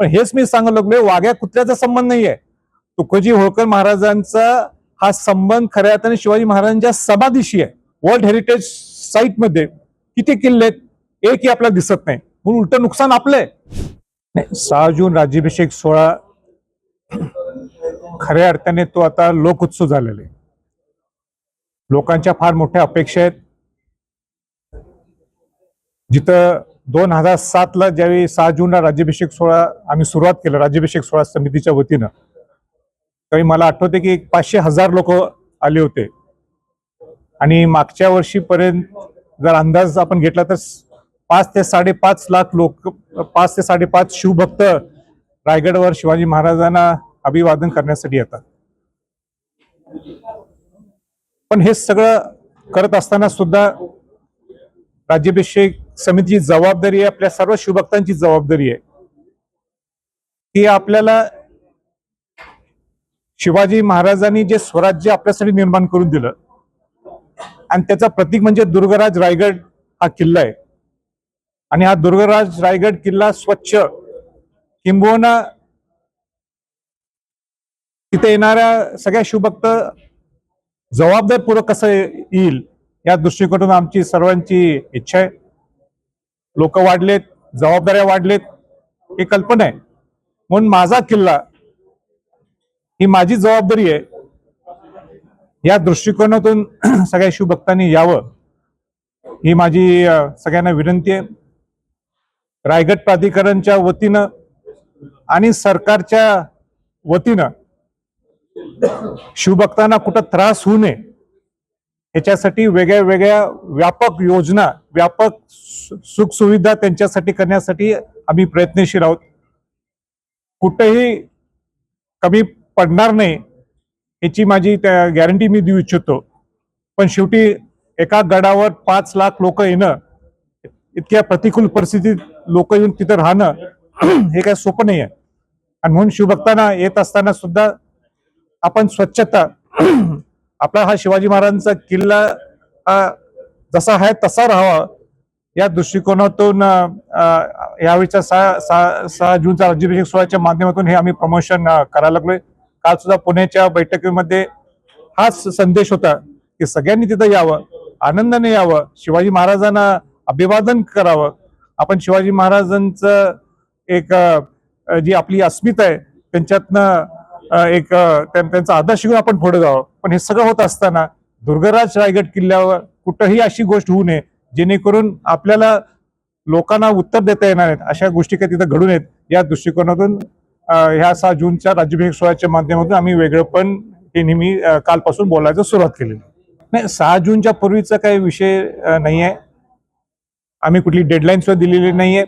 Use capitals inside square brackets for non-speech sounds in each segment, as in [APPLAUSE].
पण हेच मी सांगू लागलोय वाघ्या कुत्र्याचा संबंध नाहीये. तुकोजी होळकर महाराजांचा हा संबंध खऱ्या अर्थाने शिवाजी महाराजांच्या समाधीशी आहे. वर्ल्ड हेरिटेज साईटमध्ये किती किल्ले आहेत एकही आपल्याला दिसत नाही. म्हणून उलट नुकसान आपलंय. नाही सहा जून राज्याभिषेक सोहळा खऱ्या अर्थाने तो आता लोक झालेला आहे. लोकांच्या फार मोठ्या अपेक्षा आहेत. जिथं दोन हजार सातला ज्यावेळी सहा जूनला राज्याभिषेक सोहळा आम्ही सुरुवात केलं राज्याभिषेक सोहळा समितीच्या वतीनं त्यावेळी मला आठवते की एक पाचशे हजार लोक आले होते. आणि मागच्या वर्षीपर्यंत जर अंदाज आपण घेतला तर पाच ते साडेपाच लाख लोक पाच ते साडेपाच शिवभक्त रायगडवर शिवाजी महाराजांना अभिवादन करण्यासाठी येतात. पण हे सगळं करत असताना सुद्धा राज्याभिषेक समितीची जबाबदारी आहे आपल्या सर्व शिवभक्तांची जबाबदारी आहे. ती आपल्याला शिवाजी महाराजांनी जे स्वराज्य आपल्यासाठी निर्माण करून दिलं आणि त्याचा प्रतीक म्हणजे दुर्गराज रायगड हा किल्ला आहे. आणि हा दुर्गराज रायगड किल्ला स्वच्छ किंबहुना तिथे येणाऱ्या सगळ्या शिवभक्त जबाबदारपूर्वक कसं येईल या दृष्टिकोनातून आमची सर्वांची इच्छा आहे. लोक वाढलेत जबाबदाऱ्या वाढलेत ही कल्पना आहे. म्हणून माझा किल्ला ही माझी जबाबदारी आहे. या दृष्टिकोनातून [CLEARS THROAT] सगळ्या शिवभक्तांनी यावं ही माझी सगळ्यांना विनंती आहे. रायगड प्राधिकरणच्या वतीनं आणि सरकारच्या वतीनं शिवभक्तांना कुठं त्रास होऊ नये याच्यासाठी वेगळ्या वेगळ्या व्यापक योजना व्यापक सुखसुविधा त्यांच्यासाठी करण्यासाठी आम्ही प्रयत्नशील आहोत. कुठंही कमी पडणार नाही याची माझी त्या गॅरंटी मी देऊ इच्छितो. पण शेवटी एका गडावर पाच लाख लोक येणं इतक्या प्रतिकूल परिस्थितीत लोक येऊन तिथं राहणं [CLEARS THROAT] हे काय सोपं नाही आहे आणि म्हणून शिवभक्तांना येत असताना सुद्धा आपण स्वच्छता [CLEARS THROAT] आपला हा शिवाजी महाराजांचा किल्ला जसा आहे तसा राहावा. या दृष्टिकोनातून यावेळीच्या सहा सहा सहा जूनच्या राज्याभिषेक सोहळ्याच्या माध्यमातून हे आम्ही प्रमोशन करायला लागलोय. काल सुद्धा पुण्याच्या बैठकीमध्ये हाच संदेश होता की सगळ्यांनी तिथं यावं आनंदाने यावं शिवाजी महाराजांना अभिवादन करावं. आपण शिवाजी महाराजांचं एक जी आपली अस्मिता आहे त्यांच्यातनं एक त्यांचा आदर्श घेऊन आपण पुढे जावं. पण हे सगळं होत असताना दुर्गराज रायगड किल्ल्यावर कुठंही अशी गोष्ट होऊ नये जेणेकरून आपल्याला लोकांना उत्तर देता येणार आहेत अशा गोष्टी काही तिथं घडून येत या दृष्टिकोनातून ह्या सहा जूनच्या राज्याभिषेक सोहळ्याच्या माध्यमातून आम्ही वेगळं पण हे नेहमी कालपासून बोलायचं सुरुवात केलेली. नाही सहा जूनच्या पूर्वीचा काही विषय नाही आहे आम्ही कुठली डेडलाईन सुद्धा दिलेली आहे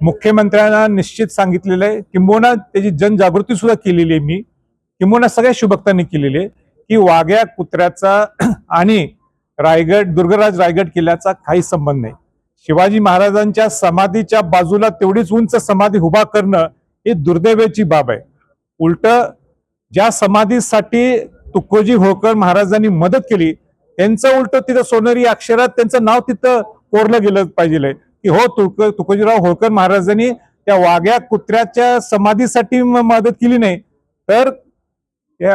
मुख्यमंत्र्यांना निश्चित सांगितलेलं आहे. किंबहुना त्याची जनजागृती सुद्धा केलेली आहे मी. किंबहुना सगळ्या शिवभक्तांनी केलेली आहे की वाघ्या कुत्र्याचा [CLEARS THROAT] आणि रायगड दुर्गराज रायगड किल्ल्याचा काही संबंध नाही. शिवाजी महाराजांच्या समाधीच्या बाजूला तेवढीच उंच समाधी उभा करणं ही दुर्दैवाची बाब आहे. उलट ज्या समाधीसाठी तुकोजी होळकर महाराजांनी मदत केली त्यांचं उलट तिथं सोनेरी अक्षरात त्यांचं नाव तिथं कोरलं गेलं पाहिजे की हो तुक तुकोजीराव होळकर महाराजांनी त्या वाघ्या कुत्र्याच्या समाधीसाठी मदत केली नाही तर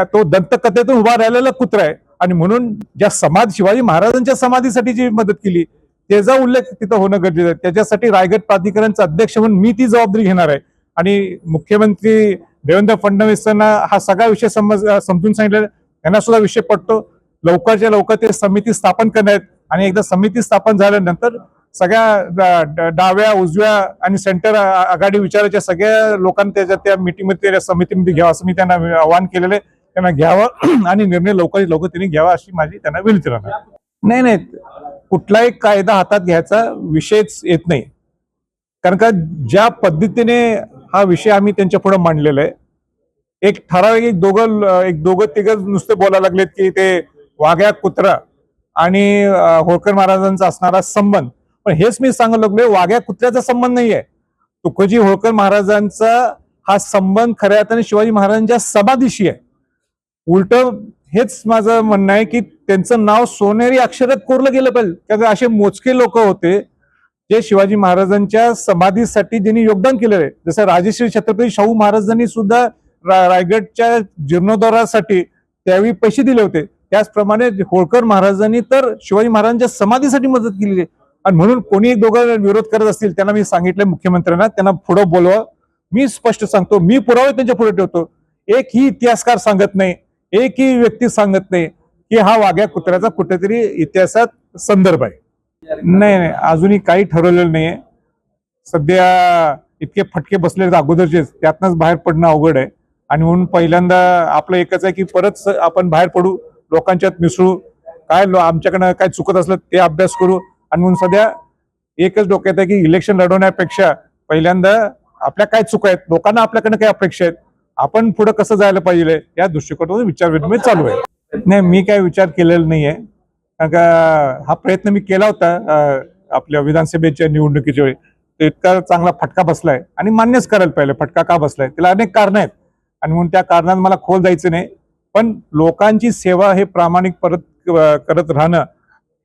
तो दंतकथेतून उभा राहिलेला कुत्रा आहे. आणि म्हणून ज्या समाज शिवाजी महाराजांच्या समाधीसाठी जी मदत केली त्याचा उल्लेख तिथं होणं गरजेचं आहे. त्याच्यासाठी रायगड प्राधिकरणचा अध्यक्ष म्हणून मी ती जबाबदारी घेणार आहे. आणि मुख्यमंत्री देवेंद्र फडणवीसांना हा सगळा विषय समज समजून सांगितलेला त्यांना सुद्धा विषय पडतो लवकरच्या लवकर ते समिती स्थापन करण्यात आणि एकदा समिती स्थापन झाल्यानंतर सगळ्या डाव्या उजव्या आणि सेंटर आघाडी विचाराच्या सगळ्या लोकांनी त्याच्या त्या मिटिंगमध्ये त्या समितीमध्ये घ्यावं असं मी त्यांना आवाहन केलेलं आहे. त्यांना घ्यावं [CLEARS THROAT] आणि निर्णय लवकरात लवकर त्यांनी घ्यावा अशी माझी त्यांना विनंती राहणार नाही नाही. कुठलाही कायदा हातात घ्यायचा विषयच येत नाही. कारण का ज्या पद्धतीने हा विषय आम्ही त्यांच्या पुढे मांडलेला आहे एक ठराविक एक दोघं एक दोघं तिघं नुसते बोलायला लागलेत की ते वाघ्या कुत्रा आणि होळकर महाराजांचा असणारा संबंध पण हेच मी सांगू लागलोय वाघ्या कुत्र्याचा संबंध नाहीये. तुकोजी होळकर महाराजांचा हा संबंध खऱ्या अर्थाने शिवाजी महाराजांच्या समाधीशी आहे. उलट हेच माझं म्हणणं आहे की त्यांचं नाव सोनेरी अक्षरात कोरलं गेलं पाहिजे. कारण असे मोजके लोक होते जे शिवाजी महाराजांच्या समाधीसाठी ज्यांनी योगदान केलेलं आहे. जसं राजेश्री छत्रपती शाहू महाराजांनी सुद्धा रा- रायगडच्या जीर्णोद्धारासाठी त्यावेळी पैसे दिले होते. त्याचप्रमाणे होळकर महाराजांनी तर शिवाजी महाराजांच्या समाधीसाठी मदत केलेली आहे. आणि म्हणून कोणी एक दोघं विरोध करत असतील त्यांना मी सांगितलं मुख्यमंत्र्यांना त्यांना पुढं बोलवा. मी स्पष्ट सांगतो मी पुरावे त्यांच्या पुढे ठेवतो. एकही इतिहासकार सांगत नाही एकही व्यक्ती सांगत नाही की हा वाघ्या कुत्र्याचा कुठेतरी इतिहासात संदर्भ आहे. नाही नाही अजूनही काही ठरवलेलं नाहीये. सध्या इतके फटके बसले आहेत अगोदरचेच त्यातनंच बाहेर पडणं अवघड आहे. आणि म्हणून पहिल्यांदा आपलं एकच आहे की परत आपण बाहेर पडू लोकांच्यात मिसळू. काय लो- आमच्याकडनं काय चुकत असलं ते अभ्यास करू. आणि म्हणून सध्या एकच डोक्यात आहे की इलेक्शन लढवण्यापेक्षा पहिल्यांदा आपल्या काय चुका आहेत लोकांना आपल्याकडनं काय अपेक्षा आहेत आपण पुढे कसं जायला पाहिजे या दृष्टिकोनातून विचार विनिमय चालू आहे. नाही मी काय विचार केलेला नाहीये. कारण का हा प्रयत्न मी केला होता आपल्या विधानसभेच्या निवडणुकीच्या वेळी. तो इतका चांगला फटका बसलाय आणि मान्यच करायला पाहिजे फटका का बसलाय? त्याला अनेक कारण आहेत. आणि म्हणून त्या कारणात मला खोल जायचं नाही. पण लोकांची सेवा हे प्रामाणिक परत करत राहणं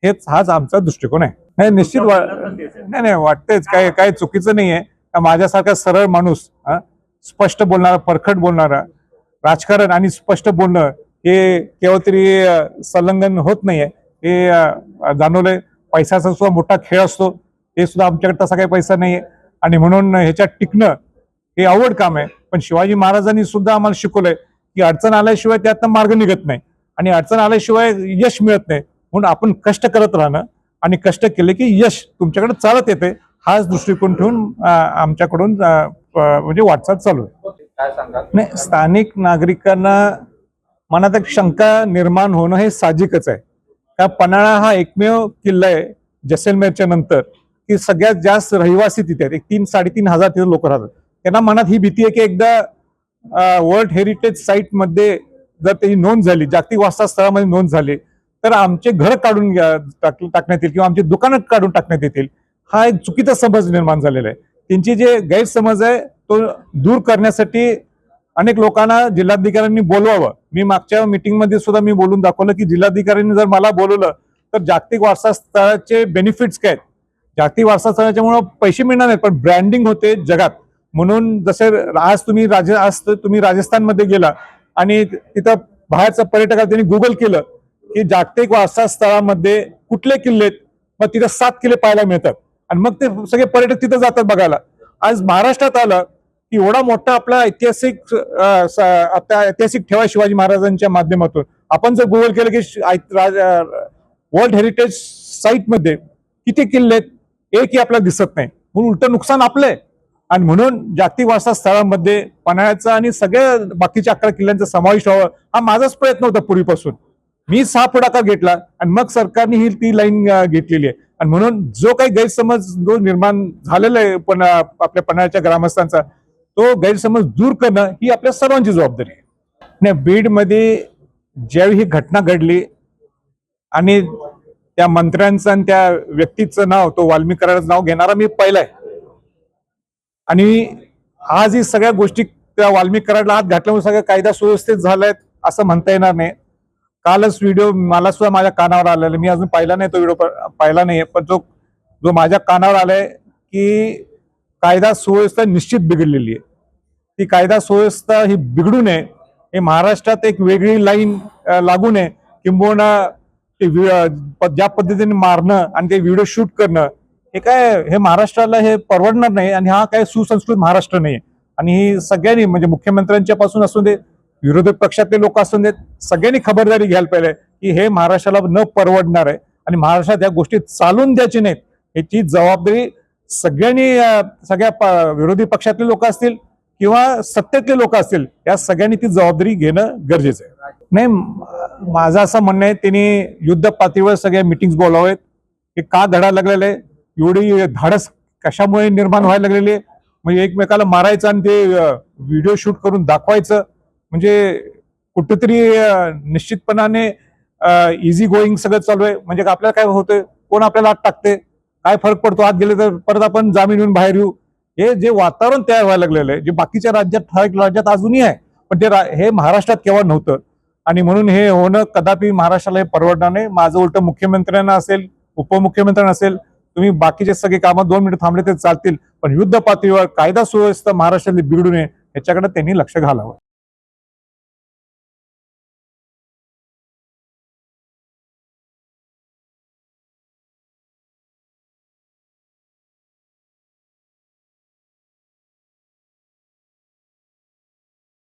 हेच हाच आमचा दृष्टिकोन आहे. नाही निश्चित नाही नाही वाटतेच. काय काय चुकीचं नाहीये. का माझ्यासारखा सरळ माणूस हा, स्पष्ट बोलणारा परखड बोलणारा राजकारण आणि स्पष्ट बोलणं हे केव्हा तरी संलग्न होत नाहीये. हे जाणवलंय पैशाचा सुद्धा मोठा खेळ असतो. ते सुद्धा आमच्याकडे तसा काही पैसा नाहीये. आणि म्हणून ह्याच्यात टिकणं हे अवघड काम आहे. पण शिवाजी महाराजांनी सुद्धा आम्हाला शिकवलंय की अडचण आल्याशिवाय त्यातनं मार्ग निघत नाही. आणि अडचण आल्याशिवाय यश मिळत नाही. म्हणून आपण कष्ट करत राहणं आणि कष्ट केले की यश तुमच्याकडे चालत येते हाच दृष्टिकोन ठेवून आमच्याकडून म्हणजे वाटचाल चालू आहे. नाही स्थानिक नागरिकांना मनात एक शंका निर्माण होणं हे साहजिकच आहे. का पन्हाळा हा एकमेव किल्ला आहे जैसलमेरच्या नंतर की सगळ्यात जास्त रहिवासी तिथे आहेत. एक तीन साडेतीन हजार तिथे लोक राहतात. त्यांना मनात ही भीती आहे की एकदा वर्ल्ड हेरिटेज साईटमध्ये जर त्याची नोंद झाली जागतिक वारसा स्थळामध्ये नोंद झाली तर आमचे घर काढून घ्या- टाक- टाकण्यात येईल किंवा आमची दुकानं काढून टाकण्यात येतील. हा एक चुकीचा समज निर्माण झालेला आहे. त्यांची जे गैरसमज आहे तो दूर करण्यासाठी अनेक लोकांना जिल्हाधिकाऱ्यांनी बोलवावं. मी मागच्या मीटिंगमध्ये सुद्धा मी बोलून दाखवलं की जिल्हाधिकाऱ्यांनी जर मला बोलवलं तर जागतिक वारसा स्थळाचे बेनिफिट्स काय आहेत? जागतिक वारसा स्थळाच्यामुळे पैसे मिळणार नाहीत पण ब्रँडिंग होते जगात. म्हणून जसे आज तुम्ही राज आज तुम्ही राजस्थानमध्ये गेला आणि तिथं बाहेरचं पर्यटकाला त्यांनी गुगल केलं की जागतिक वारसा स्थळामध्ये कुठले किल्ले आहेत मग तिथं सात किल्ले पाहायला मिळतात. आणि मग ते सगळे पर्यटक तिथं जातात बघायला. आज महाराष्ट्रात आलं की एवढा मोठा आपला ऐतिहासिक आता ऐतिहासिक ठेवा शिवाजी महाराजांच्या माध्यमातून. आपण जर गुगल केलं की राज- वर्ल्ड हेरिटेज साईटमध्ये किती किल्ले आहेत एकही आपल्याला दिसत नाही. म्हणून उलट नुकसान आपलं आहे. आणि म्हणून जागतिक वारसा स्थळांमध्ये पन्हाळ्याचा आणि सगळ्या बाकीच्या अकरा किल्ल्यांचा समावेश व्हावा हा माझाच प्रयत्न होता पूर्वीपासून. मी सहा पुढाकार घेतला आणि मग सरकारने ही ती लाईन घेतलेली आहे. आणि म्हणून जो काही गैरसमज जो निर्माण झालेला आहे पण आपल्या पन्हाळ्याच्या ग्रामस्थांचा तो गैरसमज दूर करणं ही आपल्या सर्वांची जबाबदारी आहे. नाही बीडमध्ये ज्यावेळी ही घटना घडली आणि त्या मंत्र्यांचं आणि त्या व्यक्तीचं नाव तो वाल्मिकराचं नाव घेणारा मी पहिला आहे. आणि आज ही सगळ्या गोष्टी त्या वाल्मिक हात घातल्यामुळे सगळ्या कायदा सुव्यवस्थित झालायत असं म्हणता येणार नाही. कालच व्हिडिओ मला सुद्धा माझ्या कानावर आलेला मी अजून पाहिला नाही तो व्हिडिओ पाहिला नाही पण जो जो माझ्या कानावर आलाय की कायदा सुव्यवस्था निश्चित बिघडलेली आहे. ती कायदा सुव्यवस्था ही बिघडू नये. हे महाराष्ट्रात एक वेगळी लाईन लागू नये किंबहुना ते वि- प- ज्या पद्धतीने मारणं आणि ते व्हिडिओ शूट करणं हे काय हे महाराष्ट्राला हे परवडणार नाही आणि हा काय सुसंस्कृत महाराष्ट्र नाही आणि ही सगळ्यांनी म्हणजे मुख्यमंत्र्यांच्या पासून असू दे विरोधी पक्षातले लोक असून देत सगळ्यांनी खबरदारी घ्यायला पाहिजे की हे महाराष्ट्राला न परवडणार आहे. आणि महाराष्ट्रात या गोष्टी चालून द्यायची नाहीत. याची जबाबदारी सगळ्यांनी सगळ्या प- विरोधी पक्षातले लोक असतील किंवा सत्तेतले लोक असतील या सगळ्यांनी ती जबाबदारी घेणं गरजेचं आहे. नाही माझं असं म्हणणं आहे त्यांनी युद्ध पातळीवर सगळ्या मिटिंग बोलावेत. की का धडा लागलेला आहे? एवढी धाडस कशामुळे निर्माण व्हायला लागलेली आहे? म्हणजे एकमेकाला मारायचं आणि ते व्हिडिओ शूट करून दाखवायचं. म्हणजे कुठेतरी निश्चितपणाने इझी गोईंग सगळं चालू आहे. म्हणजे आपल्याला काय होतंय? कोण आपल्याला आत टाकते काय फरक पडतो? आत गेले तर परत आपण जामीन येऊन बाहेर येऊ. हे जे वातावरण तयार व्हायला लागलेलं आहे जे बाकीच्या राज्यात ठराविक राज्यात अजूनही आहे पण ते हे महाराष्ट्रात केव्हा नव्हतं. आणि म्हणून हे होणं कदापि महाराष्ट्राला हे परवडणार नाही. माझं उलटं मुख्यमंत्र्यांना असेल उपमुख्यमंत्र्यांना असेल तुम्ही बाकीचे सगळे कामं दोन मिनिट थांबले ते चालतील. पण युद्ध पातळीवर कायदा सुव्यवस्था महाराष्ट्रातली बिघडू नये याच्याकडे त्यांनी लक्ष घालावं.